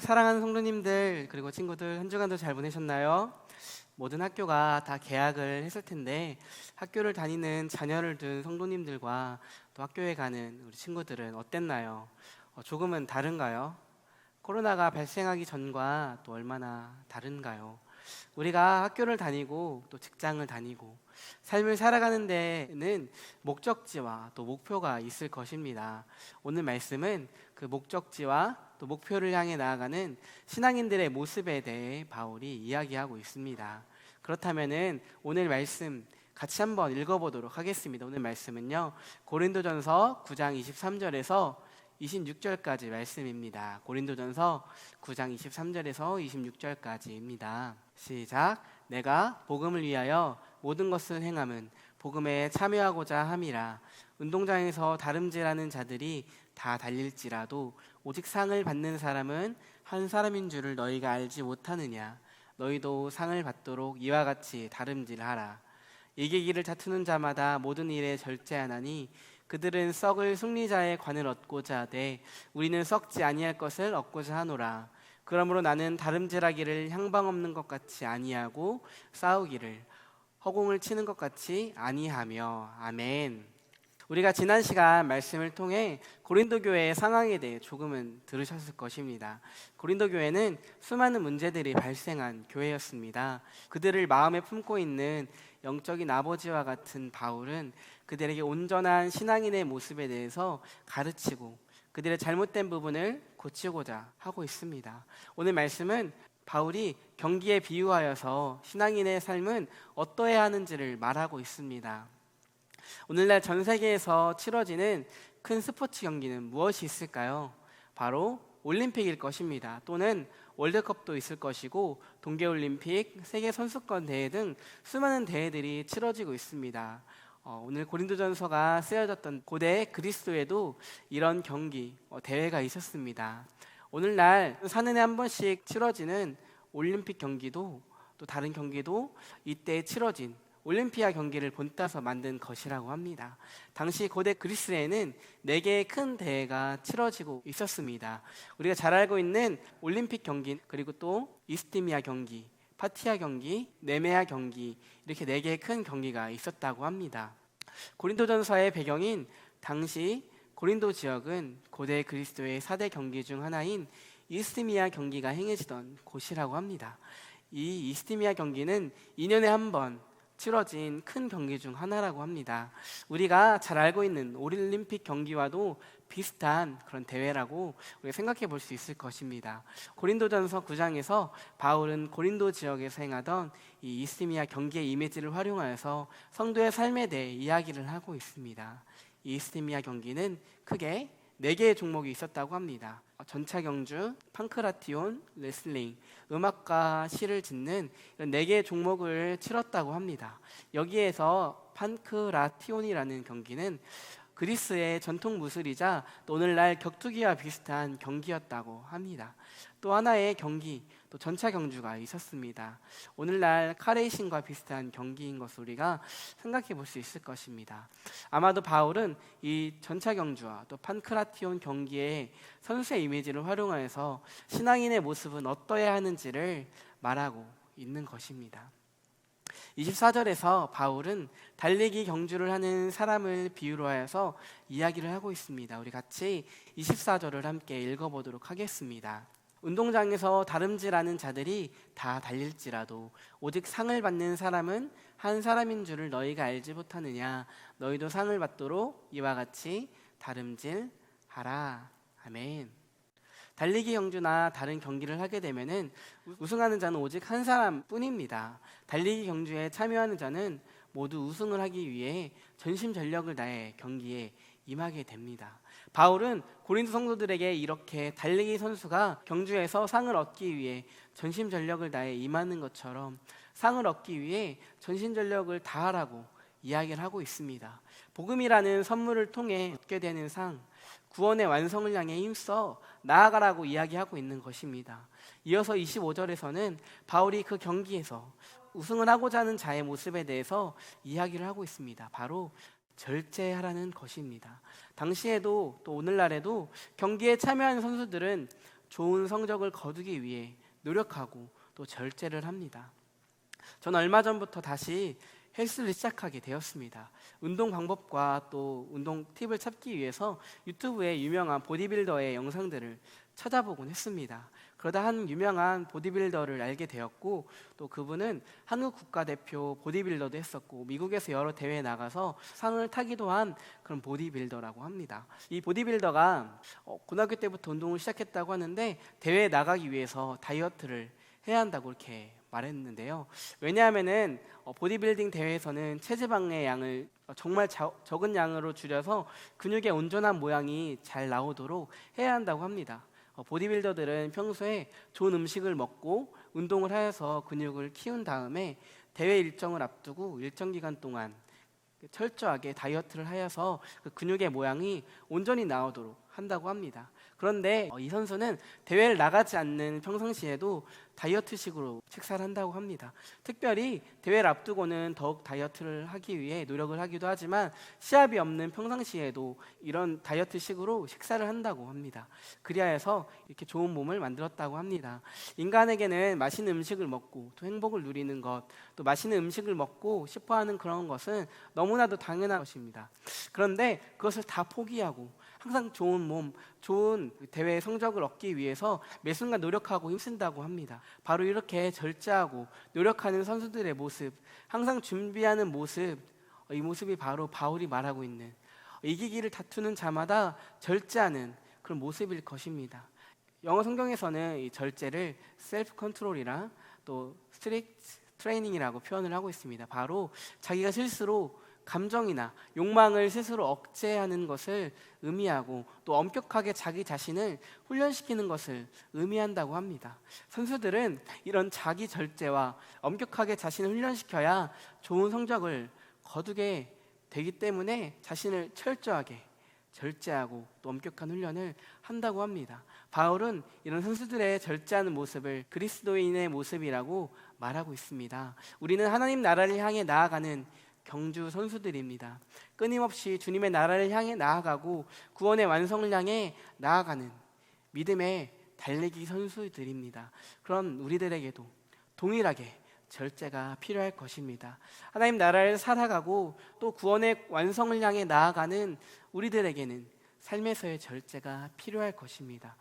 사랑하는 성도님들 그리고 친구들 한 주간도 잘 보내셨나요? 모든 학교가 다 개학을 했을 텐데 학교를 다니는 자녀를 둔 성도님들과 또 학교에 가는 우리 친구들은 어땠나요? 어, 조금은 다른가요? 코로나가 발생하기 전과 또 얼마나 다른가요? 우리가 학교를 다니고 또 직장을 다니고 삶을 살아가는 데는 목적지와 또 목표가 있을 것입니다. 오늘 말씀은 그 목적지와 또 목표를 향해 나아가는 신앙인들의 모습에 대해 바울이 이야기하고 있습니다. 그렇다면은 오늘 말씀 같이 한번 읽어보도록 하겠습니다. 오늘 말씀은요 고린도전서 9장 23절에서 26절까지 말씀입니다. 고린도전서 9장 23절에서 26절까지입니다. 시작. 내가 복음을 위하여 모든 것을 행함은 복음에 참여하고자 함이라. 운동장에서 다름질하는 자들이 다 달릴지라도 오직 상을 받는 사람은 한 사람인 줄을 너희가 알지 못하느냐. 너희도 상을 받도록 이와 같이 다름질하라. 이기기를 다투는 자마다 모든 일에 절제하나니 그들은 썩을 승리자의 관을 얻고자 하되 우리는 썩지 아니할 것을 얻고자 하노라. 그러므로 나는 다름질하기를 향방 없는 것 같이 아니하고 싸우기를 허공을 치는 것 같이 아니하며 아멘. 우리가 지난 시간 말씀을 통해 고린도 교회의 상황에 대해 조금은 들으셨을 것입니다. 고린도 교회는 수많은 문제들이 발생한 교회였습니다. 그들을 마음에 품고 있는 영적인 아버지와 같은 바울은 그들에게 온전한 신앙인의 모습에 대해서 가르치고 그들의 잘못된 부분을 고치고자 하고 있습니다. 오늘 말씀은 바울이 경기에 비유하여서 신앙인의 삶은 어떠해야 하는지를 말하고 있습니다. 오늘날 전 세계에서 치러지는 큰 스포츠 경기는 무엇이 있을까요? 바로 올림픽일 것입니다. 또는 월드컵도 있을 것이고 동계올림픽, 세계 선수권 대회 등 수많은 대회들이 치러지고 있습니다. 어, 오늘 고린도전서가 쓰여졌던 고대 그리스도에도 이런 경기 어, 대회가 있었습니다. 오늘날 4년에 한 번씩 치러지는 올림픽 경기도 또 다른 경기도 이때 치러진 올림피아 경기를 본따서 만든 것이라고 합니다. 당시 고대 그리스에는 네 개의 큰 대회가 치러지고 있었습니다. 우리가 잘 알고 있는 올림픽 경기 그리고 또 이스티미아 경기, 파티아 경기, 네메아 경기 이렇게 네 개의 큰 경기가 있었다고 합니다. 고린도전서의 배경인 당시 고린도 지역은 고대 그리스도의 4대 경기 중 하나인 이스티미아 경기가 행해지던 곳이라고 합니다. 이 이스티미아 경기는 2년에 한 번 치러진 큰 경기 중 하나라고 합니다. 우리가 잘 알고 있는 올림픽 경기와도 비슷한 그런 대회라고 우리가 생각해 볼 수 있을 것입니다. 고린도전서 9장에서 바울은 고린도 지역에서 행하던 이 이스미아 경기의 이미지를 활용하여서 성도의 삶에 대해 이야기를 하고 있습니다. 이 이스미아 경기는 크게 네 개의 종목이 있었다고 합니다. 전차 경주, 팡크라티온, 레슬링, 음악과 시를 짓는 이런 네 개의 종목을 치렀다고 합니다. 여기에서 판크라티온이라는 경기는 그리스의 전통 무술이자 오늘날 격투기와 비슷한 경기였다고 합니다. 또 하나의 경기, 또 전차 경주가 있었습니다. 오늘날 카레이싱과 비슷한 경기인 것을 우리가 생각해 볼 수 있을 것입니다. 아마도 바울은 이 전차 경주와 또 판크라티온 경기의 선수의 이미지를 활용하여서 신앙인의 모습은 어떠해야 하는지를 말하고 있는 것입니다. 24절에서 바울은 달리기 경주를 하는 사람을 비유로 하여서 이야기를 하고 있습니다. 우리 같이 24절을 함께 읽어보도록 하겠습니다. 운동장에서 다름질하는 자들이 다 달릴지라도 오직 상을 받는 사람은 한 사람인 줄을 너희가 알지 못하느냐 너희도 상을 받도록 이와 같이 다름질하라 아멘. 달리기 경주나 다른 경기를 하게 되면은 우승하는 자는 오직 한 사람뿐입니다. 달리기 경주에 참여하는 자는 모두 우승을 하기 위해 전심 전력을 다해 경기에 임하게 됩니다. 바울은 고린도 성도들에게 이렇게 달리기 선수가 경주에서 상을 얻기 위해 전심 전력을 다해 임하는 것처럼 상을 얻기 위해 전심 전력을 다하라고 이야기를 하고 있습니다. 복음이라는 선물을 통해 얻게 되는 상, 구원의 완성을 향해 힘써 나아가라고 이야기하고 있는 것입니다. 이어서 25절에서는 바울이 그 경기에서 우승을 하고자 하는 자의 모습에 대해서 이야기를 하고 있습니다. 바로 절제하라는 것입니다. 당시에도 또 오늘날에도 경기에 참여하는 선수들은 좋은 성적을 거두기 위해 노력하고 또 절제를 합니다. 저는 얼마 전부터 다시 헬스를 시작하게 되었습니다. 운동 방법과 또 운동 팁을 찾기 위해서 유튜브에 유명한 보디빌더의 영상들을 찾아보곤 했습니다. 그러다 한 유명한 보디빌더를 알게 되었고 또 그분은 한국 국가대표 보디빌더도 했었고 미국에서 여러 대회에 나가서 상을 타기도 한 그런 보디빌더라고 합니다. 이 보디빌더가 어, 고등학교 때부터 운동을 시작했다고 하는데 대회에 나가기 위해서 다이어트를 해야 한다고 이렇게 말했는데요. 왜냐하면은 어, 보디빌딩 대회에서는 체지방의 양을 어, 정말 자- 적은 양으로 줄여서 근육의 온전한 모양이 잘 나오도록 해야 한다고 합니다. 어, 보디빌더들은 평소에 좋은 음식을 먹고 운동을 하여서 근육을 키운 다음에 대회 일정을 앞두고 일정 기간 동안 철저하게 다이어트를 하여서 그 근육의 모양이 온전히 나오도록 한다고 합니다. 그런데 어, 이 선수는 대회를 나가지 않는 평상시에도 다이어트식으로 식사를 한다고 합니다. 특별히 대회를 앞두고는 더욱 다이어트를 하기 위해 노력을 하기도 하지만 시합이 없는 평상시에도 이런 다이어트식으로 식사를 한다고 합니다. 그리하여서 이렇게 좋은 몸을 만들었다고 합니다. 인간에게는 맛있는 음식을 먹고 또 행복을 누리는 것, 또 맛있는 음식을 먹고 싶어하는 그런 것은 너무나도 당연한 것입니다. 그런데 그것을 다 포기하고 항상 좋은 몸, 좋은 대회 성적을 얻기 위해서 매 순간 노력하고 힘쓴다고 합니다. 바로 이렇게 절제하고 노력하는 선수들의 모습, 항상 준비하는 모습, 어, 이 모습이 바로 바울이 말하고 있는 이기기를 다투는 자마다 절제하는 그런 모습일 것입니다. 영어 성경에서는 이 절제를 셀프 컨트롤이랑 또 스트릭트 트레이닝이라고 표현을 하고 있습니다. 바로 자기가 스스로 감정이나 욕망을 스스로 억제하는 것을 의미하고 또 엄격하게 자기 자신을 훈련시키는 것을 의미한다고 합니다. 선수들은 이런 자기 절제와 엄격하게 자신을 훈련시켜야 좋은 성적을 거두게 되기 때문에 자신을 철저하게 절제하고 또 엄격한 훈련을 한다고 합니다. 바울은 이런 선수들의 절제하는 모습을 그리스도인의 모습이라고 말하고 있습니다. 우리는 하나님 나라를 향해 나아가는 경주 선수들입니다. 끊임없이 주님의 나라를 향해 나아가고 구원의 완성을 향해 나아가는 믿음의 달리기 선수들입니다. 그럼 우리들에게도 동일하게 절제가 필요할 것입니다. 하나님 나라를 살아가고 또 구원의 완성을 향해 나아가는 우리들에게는 삶에서의 절제가 필요할 것입니다.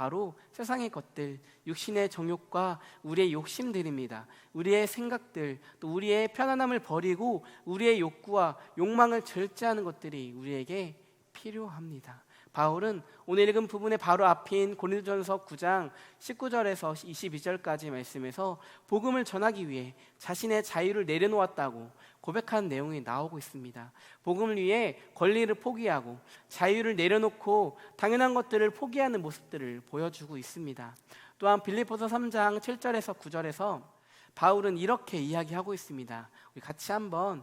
바로 세상의 것들, 육신의 정욕과 우리의 욕심들입니다. 우리의 생각들, 또 우리의 편안함을 버리고 우리의 욕구와 욕망을 절제하는 것들이 우리에게 필요합니다. 바울은 오늘 읽은 부분의 바로 앞인 고린도전서 9장 19절에서 22절까지 말씀에서 복음을 전하기 위해 자신의 자유를 내려놓았다고 고백한 내용이 나오고 있습니다. 복음을 위해 권리를 포기하고 자유를 내려놓고 당연한 것들을 포기하는 모습들을 보여주고 있습니다. 또한 빌립보서 3장 7절에서 9절에서 바울은 이렇게 이야기하고 있습니다. 우리 같이 한번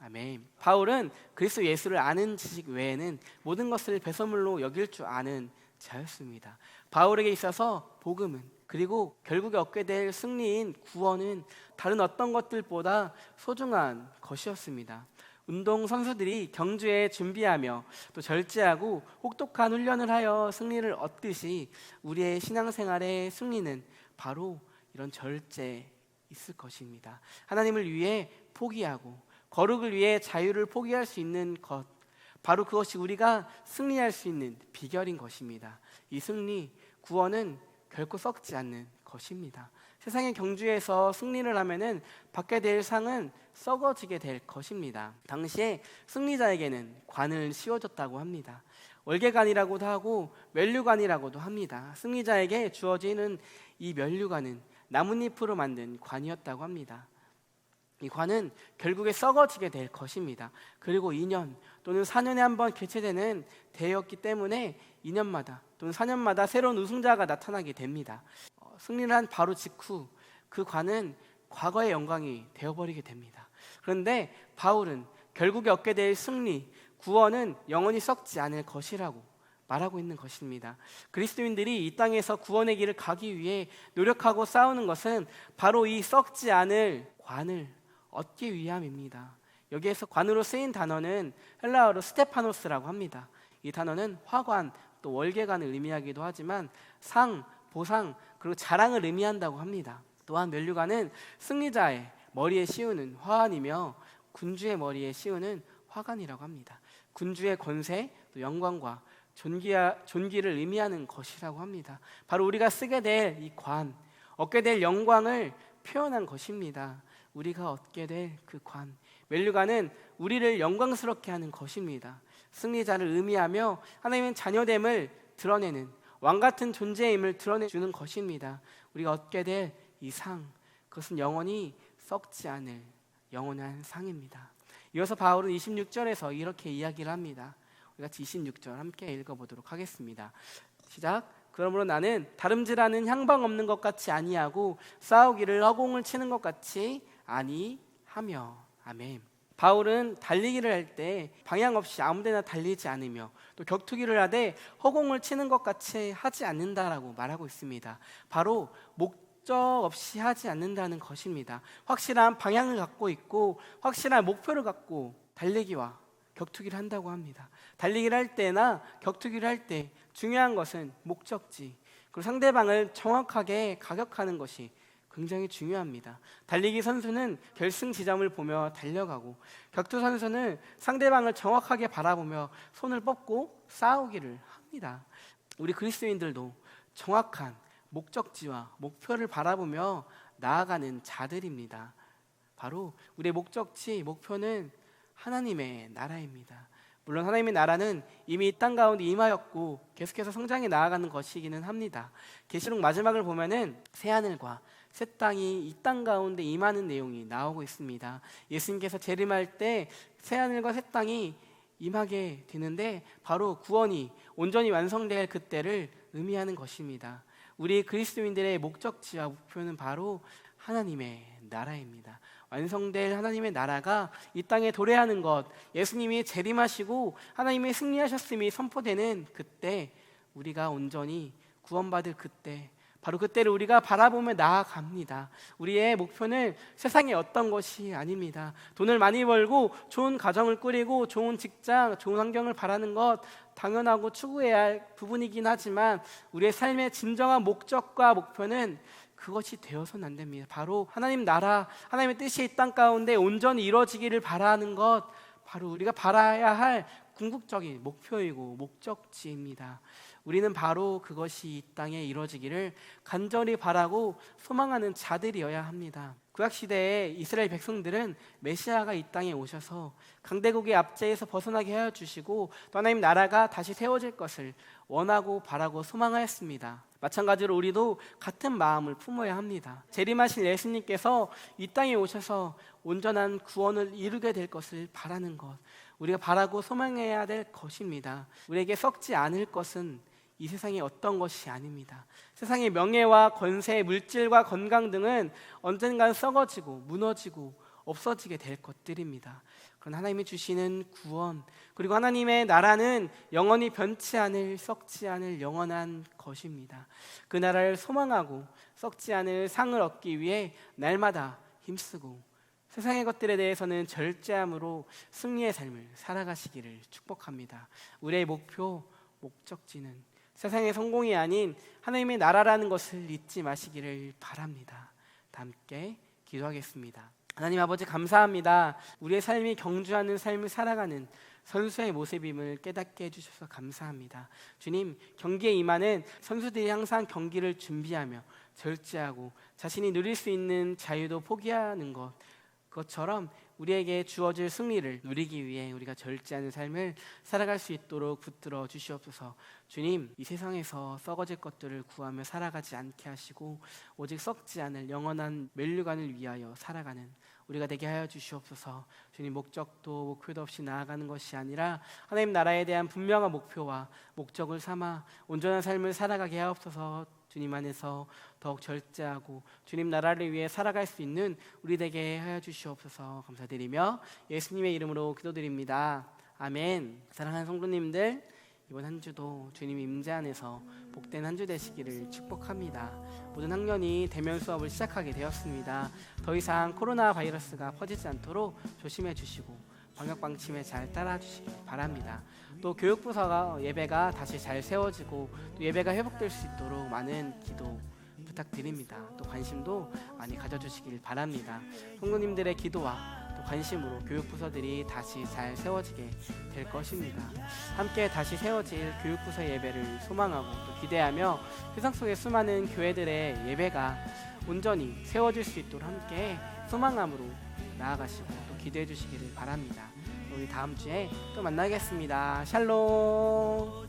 아멘. 바울은 그리스도 예수를 아는 지식 외에는 모든 것을 배설물로 여길 줄 아는 자였습니다. 바울에게 있어서 복음은 그리고 결국에 얻게 될 승리인 구원은 다른 어떤 것들보다 소중한 것이었습니다. 운동 선수들이 경주에 준비하며 또 절제하고 혹독한 훈련을 하여 승리를 얻듯이 우리의 신앙생활의 승리는 바로 이런 절제 있을 것입니다. 하나님을 위해 포기하고 거룩을 위해 자유를 포기할 수 있는 것 바로 그것이 우리가 승리할 수 있는 비결인 것입니다. 이 승리 구원은 결코 썩지 않는 것입니다. 세상의 경주에서 승리를 하면은 받게 될 상은 썩어지게 될 것입니다. 당시에 승리자에게는 관을 씌워줬다고 합니다. 월계관이라고도 하고 멸류관이라고도 합니다. 승리자에게 주어지는 이 멸류관은 나뭇잎으로 만든 관이었다고 합니다. 이 관은 결국에 썩어지게 될 것입니다. 그리고 2년 또는 4년에 한 번 개최되는 대회였기 때문에 2년마다 또는 4년마다 새로운 우승자가 나타나게 됩니다. 어, 승리를 한 바로 직후 그 관은 과거의 영광이 되어버리게 됩니다. 그런데 바울은 결국에 얻게 될 승리, 구원은 영원히 썩지 않을 것이라고 말하고 있는 것입니다. 그리스도인들이 이 땅에서 구원의 길을 가기 위해 노력하고 싸우는 것은 바로 이 썩지 않을 관을 얻기 위함입니다. 여기에서 관으로 쓰인 단어는 헬라어로 스테파노스라고 합니다. 이 단어는 화관 또 월계관을 의미하기도 하지만 상, 보상 그리고 자랑을 의미한다고 합니다. 또한 멸류관은 승리자의 머리에 씌우는 화환이며 군주의 머리에 씌우는 화관이라고 합니다. 군주의 권세, 또 영광과 존귀하, 존귀를 의미하는 것이라고 합니다. 바로 우리가 쓰게 될 이 관, 얻게 될 영광을 표현한 것입니다. 우리가 얻게 될 그 관. 멜류관은 우리를 영광스럽게 하는 것입니다. 승리자를 의미하며 하나님의 자녀됨을 드러내는 왕 같은 존재임을 드러내 주는 것입니다. 우리가 얻게 될 이 상, 그것은 영원히 썩지 않을 영원한 상입니다. 이어서 바울은 26절에서 이렇게 이야기를 합니다. 우리 같이 26절 함께 읽어보도록 하겠습니다. 시작. 그러므로 나는 다름질하는 향방 없는 것 같이 아니하고 싸우기를 허공을 치는 것 같이 아니하며 아멘. 바울은 달리기를 할 때 방향 없이 아무데나 달리지 않으며 또 격투기를 하되 허공을 치는 것 같이 하지 않는다라고 말하고 있습니다. 바로 목적 없이 하지 않는다는 것입니다. 확실한 방향을 갖고 있고 확실한 목표를 갖고 달리기와 격투기를 한다고 합니다. 달리기를 할 때나 격투기를 할 때 중요한 것은 목적지 그리고 상대방을 정확하게 가격하는 것이 굉장히 중요합니다. 달리기 선수는 결승 지점을 보며 달려가고 격투 선수는 상대방을 정확하게 바라보며 손을 뻗고 싸우기를 합니다. 우리 그리스도인들도 정확한 목적지와 목표를 바라보며 나아가는 자들입니다. 바로 우리의 목적지, 목표는 하나님의 나라입니다. 물론 하나님의 나라는 이미 땅 가운데 임하였고 계속해서 성장해 나아가는 것이기는 합니다. 계시록 마지막을 보면은 새 하늘과 새 땅이 이 땅 가운데 임하는 내용이 나오고 있습니다. 예수님께서 재림할 때 새 하늘과 새 땅이 임하게 되는데 바로 구원이 온전히 완성될 그때를 의미하는 것입니다. 우리 그리스도인들의 목적지와 목표는 바로 하나님의 나라입니다. 완성될 하나님의 나라가 이 땅에 도래하는 것, 예수님이 재림하시고 하나님이 승리하셨음이 선포되는 그때 우리가 온전히 구원받을 그때 바로 그때를 우리가 바라보며 나아갑니다. 우리의 목표는 세상의 어떤 것이 아닙니다. 돈을 많이 벌고 좋은 가정을 꾸리고 좋은 직장, 좋은 환경을 바라는 것 당연하고 추구해야 할 부분이긴 하지만 우리의 삶의 진정한 목적과 목표는 그것이 되어서는 안 됩니다. 바로 하나님 나라, 하나님의 뜻이 이 땅 가운데 온전히 이루어지기를 바라는 것, 바로 우리가 바라야 할 궁극적인 목표이고 목적지입니다. 우리는 바로 그것이 이 땅에 이루어지기를 간절히 바라고 소망하는 자들이어야 합니다. 구약 시대에 이스라엘 백성들은 메시아가 이 땅에 오셔서 강대국의 압제에서 벗어나게 하여 주시고 또 하나님 나라가 다시 세워질 것을 원하고 바라고 소망하였습니다. 마찬가지로 우리도 같은 마음을 품어야 합니다. 재림하신 예수님께서 이 땅에 오셔서 온전한 구원을 이루게 될 것을 바라는 것, 우리가 바라고 소망해야 될 것입니다. 우리에게 썩지 않을 것은 이 세상의 어떤 것이 아닙니다. 세상의 명예와 권세, 물질과 건강 등은 언젠간 썩어지고 무너지고 없어지게 될 것들입니다. 그런 하나님이 주시는 구원 그리고 하나님의 나라는 영원히 변치 않을 썩지 않을 영원한 것입니다. 그 나라를 소망하고 썩지 않을 상을 얻기 위해 날마다 힘쓰고 세상의 것들에 대해서는 절제함으로 승리의 삶을 살아가시기를 축복합니다. 우리의 목표, 목적지는 세상의 성공이 아닌 하나님의 나라라는 것을 잊지 마시기를 바랍니다. 함께 기도하겠습니다. 하나님 아버지 감사합니다. 우리의 삶이 경주하는 삶을 살아가는 선수의 모습임을 깨닫게 해주셔서 감사합니다. 주님, 경기에 임하는 선수들이 항상 경기를 준비하며 절제하고 자신이 누릴 수 있는 자유도 포기하는 것, 그것처럼 우리에게 주어질 승리를 누리기 위해 우리가 절제하는 삶을 살아갈 수 있도록 붙들어 주시옵소서. 주님, 이 세상에서 썩어질 것들을 구하며 살아가지 않게 하시고 오직 썩지 않을 영원한 멸류관을 위하여 살아가는 우리가 되게 하여 주시옵소서. 주님 목적도 목표도 없이 나아가는 것이 아니라 하나님 나라에 대한 분명한 목표와 목적을 삼아 온전한 삶을 살아가게 하옵소서. 주님 안에서 더욱 절제하고 주님 나라를 위해 살아갈 수 있는 우리 되게 하여 주시옵소서 감사드리며 예수님의 이름으로 기도드립니다. 아멘. 사랑하는 성도님들 이번 한 주도 주님 임재 안에서 복된 한 주 되시기를 축복합니다. 모든 학년이 대면 수업을 시작하게 되었습니다. 더 이상 코로나 바이러스가 퍼지지 않도록 조심해 주시고 방역 방침에 잘 따라 주시기 바랍니다. 또 교육부서가 예배가 다시 잘 세워지고 또 예배가 회복될 수 있도록 많은 기도 부탁드립니다. 또 관심도 많이 가져주시길 바랍니다. 성도님들의 기도와 또 관심으로 교육부서들이 다시 잘 세워지게 될 것입니다. 함께 다시 세워질 교육부서 예배를 소망하고 또 기대하며 세상 속의 수많은 교회들의 예배가 온전히 세워질 수 있도록 함께 소망함으로 나아가시고 또 기대해 주시기를 바랍니다. 우리 다음 주에 또 만나겠습니다. 샬롬.